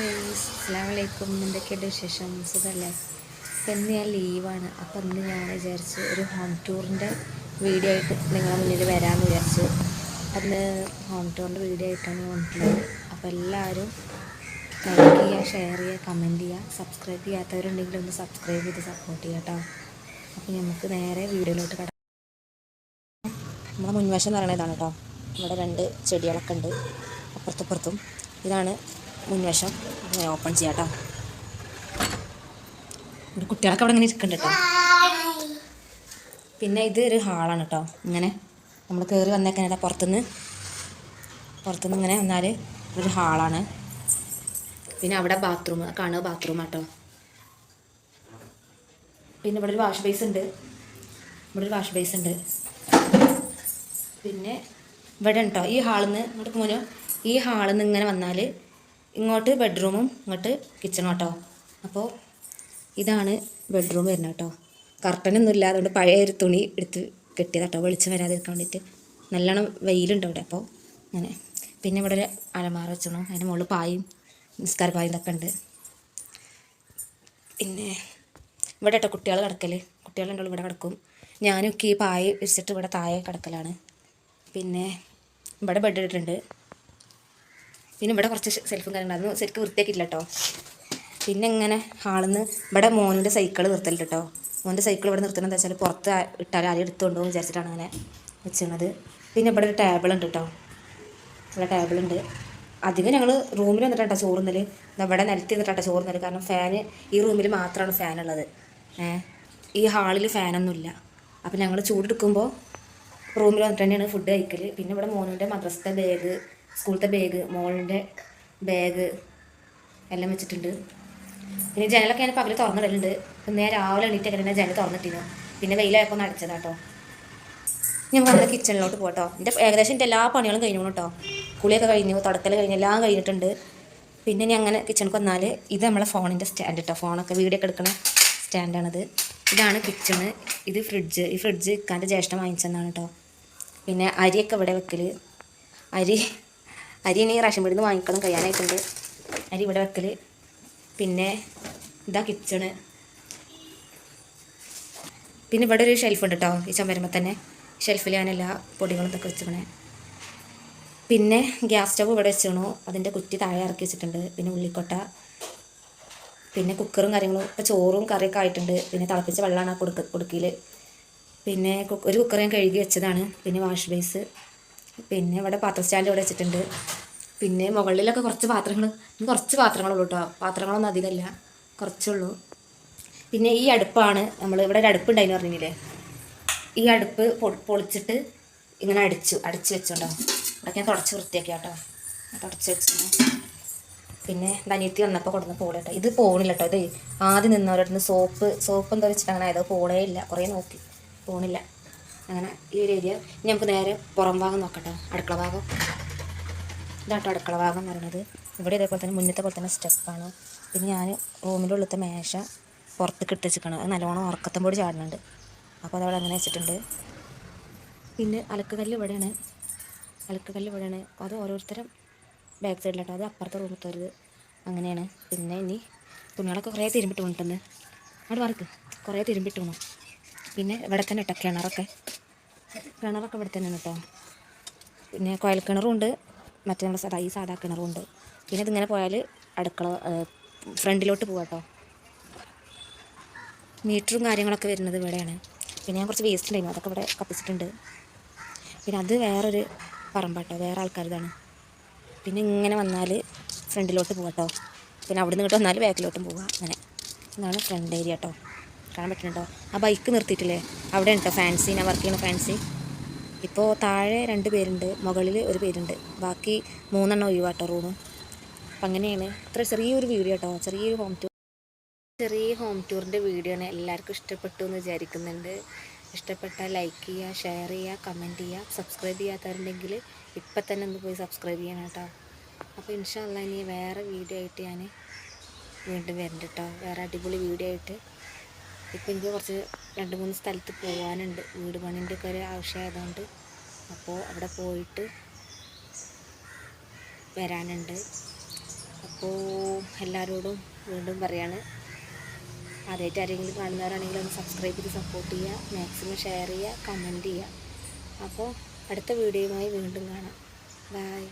അസ്സാം വലൈക്കും എന്തൊക്കെയുണ്ട് വിശേഷം? സുഖമല്ലേ ഇന്ന് ഞാൻ ലീവാണ്. അപ്പം ഇന്ന് ഞാൻ വിചാരിച്ച് ഒരു ഹോം ടൂറിന്റെ വീഡിയോ ആയിട്ട് നിങ്ങളുടെ മുന്നിൽ വരാമെന്ന് വിചാരിച്ചു. അന്ന് ഹോം ടൂറിന്റെ വീഡിയോ ആയിട്ടാണ് വന്നിട്ടുള്ളത്. അപ്പോൾ എല്ലാവരും ലൈക്ക് ചെയ്യുക ഷെയർ ചെയ്യുക കമന്റ് ചെയ്യുക. സബ്സ്ക്രൈബ് ചെയ്യാത്തവരുണ്ടെങ്കിൽ ഒന്ന് സബ്സ്ക്രൈബ് ചെയ്ത് സപ്പോർട്ട് ചെയ്യുക കേട്ടോ അപ്പോൾ നമുക്ക് നേരെ വീഡിയോയിലോട്ട് കടക്കാം നമ്മുടെ മുൻവശം എന്ന് പറയുന്നത് ഇതാണ് കേട്ടോ ഇവിടെ രണ്ട് ചെടികളൊക്കെ ഉണ്ട്. അപ്പുറത്തപ്പുറത്തും ഇതാണ് മുൻവശം ഞാൻ ഓപ്പൺ ചെയ്യാം കേട്ടോ ഇവിടെ കുട്ടികളൊക്കെ അവിടെ ഇങ്ങനെ ഇരിക്കുന്നുണ്ട് കേട്ടോ. പിന്നെ ഇത് ഒരു ഹാളാണ് കേട്ടോ. ഇങ്ങനെ നമ്മൾ കയറി വന്നേക്കാനായിട്ട് പുറത്തുനിന്ന് പുറത്തുനിന്ന് ഇങ്ങനെ വന്നാൽ ഒരു ഹാളാണ് പിന്നെ അവിടെ ബാത്റൂം കാണുക ബാത്റൂം കേട്ടോ പിന്നെ ഇവിടെ ഒരു വാഷ് ബേസ് ഉണ്ട്. ഇവിടെ ഒരു വാഷ് ബേസ് ഉണ്ട്. പിന്നെ ഇവിടെ ഉണ്ടോ? ഈ ഹാളിൽ നിന്ന് ഇങ്ങോട്ട് പോനോ ഈ ഹാളിൽ നിന്ന് ഇങ്ങനെ വന്നാൽ ഇങ്ങോട്ട് ബെഡ്റൂമും ഇങ്ങോട്ട് കിച്ചണും കേട്ടോ അപ്പോൾ ഇതാണ് ബെഡ്റൂം വരുന്നത് കേട്ടോ. കർട്ടനൊന്നും ഇല്ല അതുകൊണ്ട് പഴയ ഒരു തുണി എടുത്ത് കെട്ടിയത് കേട്ടോ. വെളിച്ചം വരാതിരിക്കാൻ വേണ്ടിയിട്ട്. നല്ലോണം വെയിലുണ്ട് ഇവിടെ അപ്പോൾ അങ്ങനെ. പിന്നെ ഇവിടെ ഒരു അലമാറ വെച്ചണോ. അതിന്റെ മുകളിൽ പായും നിസ്കാര പായും ഇതൊക്കെ ഉണ്ട്. പിന്നെ ഇവിടെ കേട്ടോ കുട്ടികൾ കിടക്കൽ കുട്ടികളുണ്ടല്ലോ ഇവിടെ കിടക്കും. ഞാനൊക്കെ ഈ പായ വിരിച്ചിട്ട് ഇവിടെ താഴെ കിടക്കലാണ്. പിന്നെ ഇവിടെ ബെഡ് ഇട്ടിട്ടുണ്ട്. പിന്നെ ഇവിടെ കുറച്ച് സെൽഫും കാര്യങ്ങളും. അതൊന്നും ശരിക്കും വൃത്തിയാക്കിയില്ല കേട്ടോ പിന്നെ ഇങ്ങനെ ഹാളിൽ നിന്ന് ഇവിടെ മോനിന്റെ സൈക്കിൾ നിർത്തലുണ്ട് കേട്ടോ മോന്റെ സൈക്കിൾ ഇവിടെ നിർത്തുന്നത് എന്താ വെച്ചാൽ പുറത്ത് ഇട്ടാൽ ആരും എടുത്തുകൊണ്ട് വിചാരിച്ചിട്ടാണ് അങ്ങനെ വെച്ചിരുന്നത് പിന്നെ ഇവിടെ ഒരു ടേബിൾ ഉണ്ട് കേട്ടോ ഇവിടെ ടേബിൾ ഉണ്ട്. അധികം ഞങ്ങൾ റൂമിൽ വന്നിട്ടാണ് ചോറുന്നൽ ഇവിടെ നിലത്ത് നിന്നിട്ടാണ് ചോറുന്നൽ കാരണം ഫാന് ഈ റൂമിൽ മാത്രമാണ് ഫാൻ ഉള്ളത്. ഈ ഹാളിൽ ഫാനൊന്നുമില്ല അപ്പം ഞങ്ങൾ ചൂടെടുക്കുമ്പോൾ റൂമിൽ വന്നിട്ട് തന്നെയാണ് ഫുഡ് കഴിക്കൽ പിന്നെ ഇവിടെ മോനിന്റെ മദ്രസത്തെ ബാഗ് സ്കൂളത്തെ ബാഗ് മോളിന്റെ ബാഗ് എല്ലാം വെച്ചിട്ടുണ്ട്. പിന്നെ ജനലൊക്കെ ഞാൻ പകൽ തുറന്നിടലുണ്ട്. നേരെ രാവിലെ എണീറ്റൊക്കെ തന്നെ ജനൽ തുറന്നിട്ടിരുന്നു. പിന്നെ വെയിലായപ്പോൾ ഒന്ന് അടച്ചതാട്ടോ. ഞാൻ നമ്മുടെ കിച്ചണിലോട്ട് പോട്ടോ എന്റെ ഏകദേശം എന്റെ എല്ലാ പണികളും കഴിഞ്ഞു കേട്ടോ കുളിയൊക്കെ കഴിഞ്ഞു തുടക്കൽ കഴിഞ്ഞു എല്ലാം കഴിഞ്ഞിട്ടുണ്ട്. പിന്നെ ഞാൻ അങ്ങനെ കിച്ചണിക്ക് വന്നാൽ ഇത് നമ്മളെ ഫോണിന്റെ സ്റ്റാൻഡ് കേട്ടോ ഫോണൊക്കെ വീഡിയോ ഒക്കെ എടുക്കണ സ്റ്റാൻഡാണിത് ഇതാണ് കിച്ചണ് ഇത് ഫ്രിഡ്ജ് ഈ ഫ്രിഡ്ജ് ഇക്കാന്റെ ജ്യേഷ്ഠം വാങ്ങിച്ചെന്നാണ് കേട്ടോ പിന്നെ അരിയൊക്കെ ഇവിടെ വെക്കൽ അരി അരി ഇനി റേഷൻ വീടിന്ന് വാങ്ങിക്കണം കഴിയാനായിട്ടുണ്ട്. അരി ഇവിടെ വെക്കൽ പിന്നെ ഇതാ കിച്ചണ് പിന്നെ ഇവിടെ ഒരു ഷെൽഫ് ഉണ്ട് കേട്ടോ ഈ ചമ്പരമ്മ തന്നെ. ഷെൽഫിൽ ഞാൻ എല്ലാ പൊടികളും ഇതൊക്കെ വെച്ചിക്കണേ പിന്നെ ഗ്യാസ് സ്റ്റവ് ഇവിടെ വെച്ചിണു അതിന്റെ കുറ്റി താഴെ ഇറക്കി വെച്ചിട്ടുണ്ട്. പിന്നെ ഉള്ളിക്കൊട്ട. പിന്നെ കുക്കറും കാര്യങ്ങളും ഇപ്പോൾ ചോറും കറിയൊക്കെ ആയിട്ടുണ്ട്. പിന്നെ തിളപ്പിച്ച വെള്ളമാണ് കൊടുക്ക കൊടുക്കിയിൽ പിന്നെ ഒരു കുക്കർ ഞാൻ കഴുകി വെച്ചതാണ്. പിന്നെ വാഷ് ബേസ് പിന്നെ ഇവിടെ പാത്ര സ്റ്റാൻഡ് ഇവിടെ വെച്ചിട്ടുണ്ട്. പിന്നെ മുകളിലൊക്കെ കുറച്ച് പാത്രങ്ങൾ കുറച്ച് പാത്രങ്ങളുള്ളൂ കേട്ടോ പാത്രങ്ങളൊന്നും അധികമല്ല. കുറച്ചുള്ളൂ പിന്നെ ഈ അടുപ്പാണ് നമ്മൾ ഇവിടെ ഒരു അടുപ്പുണ്ടായിരുന്നു പറഞ്ഞില്ലേ? ഈ അടുപ്പ് പൊളിച്ചിട്ട് ഇങ്ങനെ അടിച്ചു അടിച്ചു വെച്ചോണ്ടോ? ഇവിടെ ഞാൻ തുടച്ച് വൃത്തിയാക്കി കേട്ടോ തുടച്ച് വെച്ചു. പിന്നെ അനിയത്തി വന്നപ്പോൾ കൊടുന്ന് പോളെ കേട്ടോ ഇത് പോണില്ല കേട്ടോ ഇത് ആദ്യം നിന്നവരുടെ സോപ്പ് സോപ്പ് എന്താ വെച്ചിട്ട് അങ്ങനെ പോണേ ഇല്ല. കുറേ നോക്കി. പോണില്ല. അങ്ങനെ ഈ ഒരു ഏരിയ ഇനി നമുക്ക് നേരെ പുറം ഭാഗം നോക്കട്ടെ. അടുക്കള ഭാഗം. ഇതാട്ടോ അടുക്കള ഭാഗം എന്ന് പറയുന്നത്. ഇവിടെ ഇതേപോലെ തന്നെ മുന്നത്തെ പോലെ തന്നെ സ്റ്റെപ്പാണ് പിന്നെ ഞാൻ റൂമിന്റെ ഉള്ളിലത്തെ മേശ പുറത്ത് കിട്ടിച്ചിക്കണം അത് നല്ലോണം ഉറക്കത്തും പൊടി ചാടുന്നുണ്ട്. അപ്പോൾ അതവിടെ അങ്ങനെ വെച്ചിട്ടുണ്ട്. പിന്നെ അലക്കുകല്ല് ഇവിടെയാണ്. അലക്കുകല്ല് ഇവിടെയാണ്. അത് ഓരോരുത്തരും ബാക്ക് സൈഡിലാണ് അത് അപ്പുറത്തെ റൂമത്തവരത് അങ്ങനെയാണ്. പിന്നെ ഇനി തുണികളൊക്കെ കുറേ തിരുമ്പിട്ട് വന്നിട്ടുണ്ട്. അവിടെ വർക്ക് കുറേ തിരുമ്പിട്ട് പോകണം പിന്നെ ഇവിടെ തന്നെ ഇട്ട കിണറൊക്കെ. കിണറൊക്കെ ഇവിടെ തന്നെയാണ് കേട്ടോ. പിന്നെ കുഴൽ കിണറും ഉണ്ട് മറ്റേ നമ്മുടെ സാധാ ഈ സാധാ കിണറും ഉണ്ട് പിന്നെ ഇതിങ്ങനെ പോയാൽ അടുക്കള ഫ്രണ്ടിലോട്ട് പോവാം കേട്ടോ. മീറ്ററും കാര്യങ്ങളൊക്കെ വരുന്നത് ഇവിടെയാണ്. പിന്നെ ഞാൻ കുറച്ച് വേസ്റ്റ് ഉണ്ടായിരുന്നു. അതൊക്കെ ഇവിടെ കപ്പിച്ചിട്ടുണ്ട് പിന്നെ അത് വേറൊരു പറമ്പാട്ടോ വേറെ ആൾക്കാരതാണ്. പിന്നെ ഇങ്ങനെ വന്നാൽ ഫ്രണ്ടിലോട്ട് പോവാട്ടോ പിന്നെ അവിടെ നിന്ന് വന്നാൽ ബാക്കിലോട്ടും പോവാം അങ്ങനെ. ഇതാണ് ഫ്രണ്ട് ഏരിയ കേട്ടോ. കാണാൻ പറ്റുന്നുണ്ടോ? ആ ബൈക്ക് നിർത്തിയിട്ടില്ലേ? അവിടെ ഉണ്ടോ ഫാൻസി ഞാൻ വർക്ക് ചെയ്യുന്ന ഫാൻസി ഇപ്പോൾ താഴെ രണ്ട് പേരുണ്ട് മുകളിൽ ഒരു പേരുണ്ട്. ബാക്കി മൂന്നെണ്ണം ഒഴിവാട്ടോ റൂം അപ്പം അങ്ങനെയാണ്. ഇത്ര ചെറിയൊരു വീഡിയോ കേട്ടോ. ചെറിയൊരു ഹോം ടൂർ ചെറിയ ഹോം ടൂറിന്റെ വീഡിയോ ആണ് എല്ലാവർക്കും ഇഷ്ടപ്പെട്ടു എന്ന് വിചാരിക്കുന്നുണ്ട്. ഇഷ്ടപ്പെട്ടാൽ ലൈക്ക് ചെയ്യുക ഷെയർ ചെയ്യുക കമന്റ് ചെയ്യുക. സബ്സ്ക്രൈബ് ചെയ്യാത്തവരുണ്ടെങ്കിൽ ഇപ്പം തന്നെ ഒന്ന് പോയി സബ്സ്ക്രൈബ് ചെയ്യണം കേട്ടോ. അപ്പോൾ ഇൻഷാല്ല ഇനി വേറെ വീഡിയോ ആയിട്ട് ഞാൻ വീണ്ടും വരുന്നുണ്ട് കേട്ടോ. വേറെ അടിപൊളി വീഡിയോ ആയിട്ട് ഇപ്പം എനിക്ക് കുറച്ച് രണ്ട് മൂന്ന് സ്ഥലത്ത് പോകാനുണ്ട് വീട് പണിന്റെ ഒക്കെ ഒരു ആവശ്യമായതുകൊണ്ട് അപ്പോൾ അവിടെ പോയിട്ട് വരാനുണ്ട്. അപ്പോൾ എല്ലാവരോടും വീണ്ടും പറയാണ്. ആദ്യമായിട്ട് ആരെങ്കിലും കാണുന്നവരാണെങ്കിൽ ഒന്ന് സബ്സ്ക്രൈബ് ചെയ്ത് സപ്പോർട്ട് ചെയ്യുക. മാക്സിമം ഷെയർ ചെയ്യുക കമന്റ് ചെയ്യുക. അപ്പോൾ അടുത്ത വീഡിയോയുമായി വീണ്ടും കാണാം. ബൈ